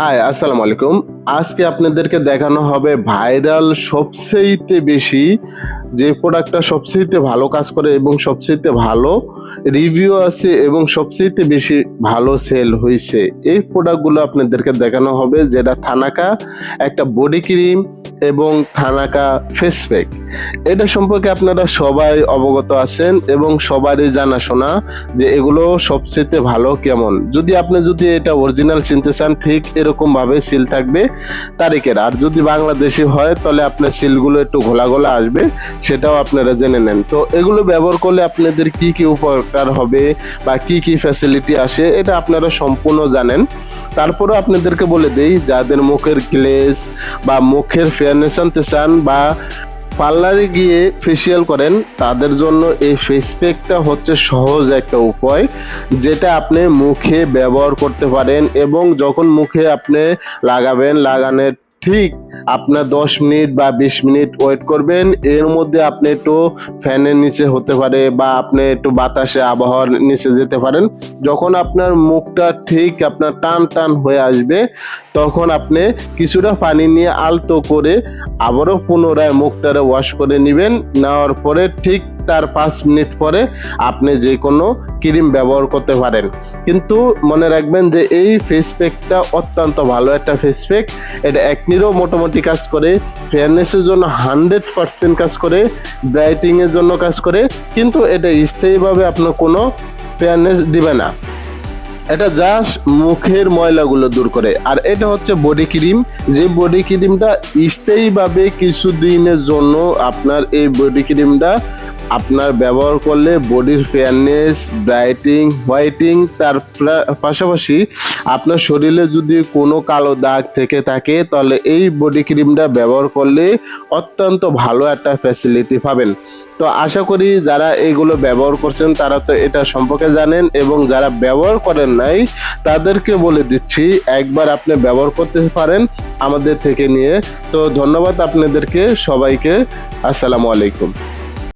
High আসসালামু আলাইকুম। আজকে আপনাদেরকে দেখানো হবে ভাইরাল সবচেয়ে বেশি যে প্রোডাক্টটা সবচেয়েতে ভালো কাজ করে এবং সবচেয়েতে ভালো রিভিউ আছে এবং সবচেয়েতে বেশি ভালো সেল হয়েছে এই প্রোডাক্টগুলো আপনাদেরকে দেখানো হবে যেটা থানাকা একটা বডি ক্রিম এবং থানাকা ফেস প্যাক এটা সম্পর্কে আপনারা সবাই অবগত আছেন এবং সবারই জানাশোনা যে এগুলো সবচেয়ে ভালো কেমন। যদি আপনি যদি এটা অরিজিনাল চিনতে চান, ঠিক এরকম ভাবে সিল থাকবে তারিখের। আর যদি বাংলাদেশি হয়, তাহলে আপনার সিলগুলো একটু ঘোলা ঘোলা আসবে। সেটাও আপনারা জেনে নেন। তো এগুলো ব্যবহার করলে আপনাদের কি কি উপকার হবে বা কি কি ফ্যাসিলিটি আসে, এটা আপনারা সম্পূর্ণ জানেন। তারপরে আপনাদেরকে বলে দেই, যাদের মুখের গ্লেজ বা মুখের ফেয়ারনেস আনতে চান বা পার্লারে গিয়ে ফেসিয়াল করেন, তাদের জন্য এই ফেস প্যাকটা হচ্ছে সহজ একটা উপায়, যেটা আপনি মুখে ব্যবহার করতে পারেন এবং যখন মুখে আপনি লাগাবেন, লাগানোর ঠিক আপনার দশ মিনিট বা বিশ মিনিট ওয়েট করবেন। এর মধ্যে আপনি একটু ফ্যানের নিচে হতে পারে বা আপনি একটু বাতাসে আবহাওয়ার নিচে যেতে পারেন। যখন আপনার মুখটা ঠিক আপনার টান টান হয়ে আসবে, তখন আপনি কিছুটা পানি নিয়ে আলতো করে আবারও পুনরায় মুখটারে ওয়াশ করে নেবেন। নেওয়ার পরে ঠিক তার পাঁচ মিনিট পরে আপনি যে কোনো ক্রিম ব্যবহার করতে পারেন। কিন্তু মনে রাখবেন যে এই ফেস প্যাকটা অত্যন্ত ভালো একটা ফেস প্যাক এটা একনিরও মোটামুটি কাজ করে ফেয়ারনেসের জন্য হান্ড্রেড পার্সেন্ট কাজ করে ব্রাইটিংয়ের জন্য কাজ করে, কিন্তু এটা স্থায়ীভাবে আপনার কোনো ফেয়ারনেস দিবে না। এটা জাস্ট মুখের ময়লাগুলো দূর করে। আর এটা হচ্ছে বডি ক্রিম যে বডি ক্রিমটা স্থায়ীভাবে কিছুদিনের জন্য আপনার এই বডি ক্রিমটা আপনার ব্যবহার করলে বডির ফেয়ারনেস ব্রাইটিং হোয়াইটিং তার পাশাপাশি আপনার শরীরে যদি কোনো কালো দাগ থেকে থাকে, তাহলে এই বডি ক্রিমটা ব্যবহার করলে অত্যন্ত ভালো একটা ফ্যাসিলিটি পাবেন। তো আশা করি যারা এগুলো ব্যবহার করছেন, তারা তো এটা সম্পর্কে জানেন এবং যারা ব্যবহার করেন নাই, তাদেরকে বলে দিচ্ছি, একবার আপনি ব্যবহার করতে পারেন আমাদের থেকে নিয়ে। তো ধন্যবাদ আপনাদেরকে, সবাইকে, আসসালামু আলাইকুম।